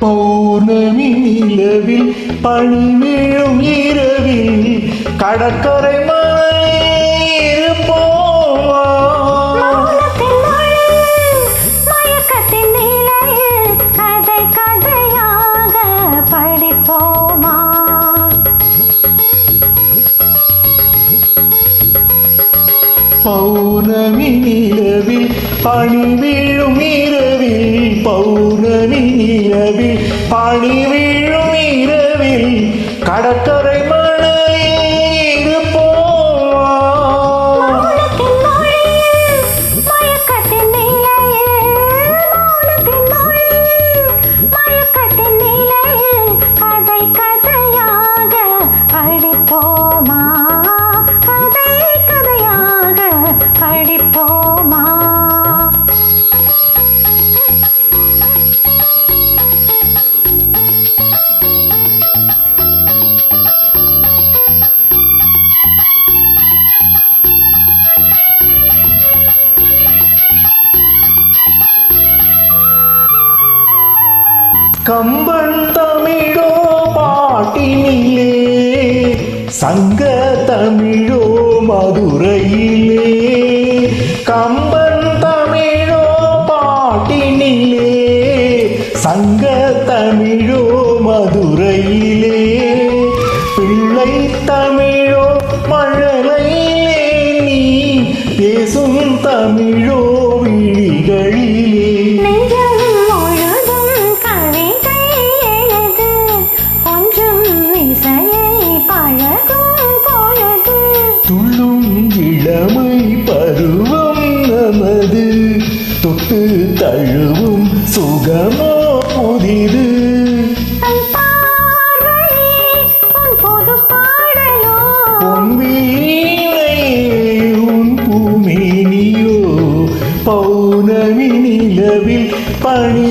பௌர்ணமி நிலவில் பணி வீழும் இரவில் கடற்கரை பௌர்ணமி நிலவில் பனி வீழும் இரவில் பௌர்ணமி நிலவில் பனி வீழும் இரவில் கடற்கரை கம்பன் தமிழோ பாட்டினிலே சங்க தமிழோ மதுரையிலே. கம்பன் தமிழோ பாட்டினிலே சங்க தமிழோ மதுரையிலே. பிள்ளை தமிழோ மழலையிலே நீ பேசும் தமிழோ நமது தொட்டு தழுவும் சுகமோ புதிது பௌர்ணமி நிலவில் பனி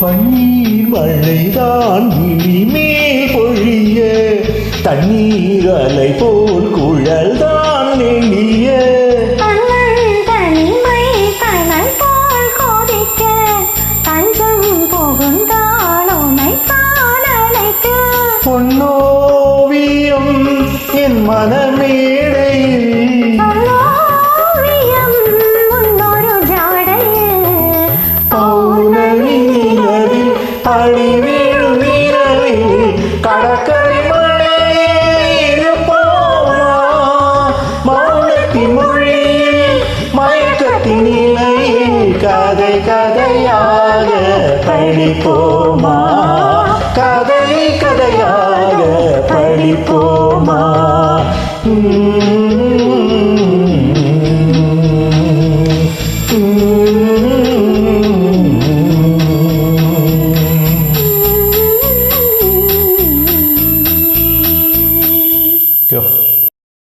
பன்னீர் மழைதான் இனிமேல் பொழிய. தண்ணீர் அலை போல் குழல்தான் நெளிய. தன்னன் தனிமை கதை கதையாக படிப்போமா?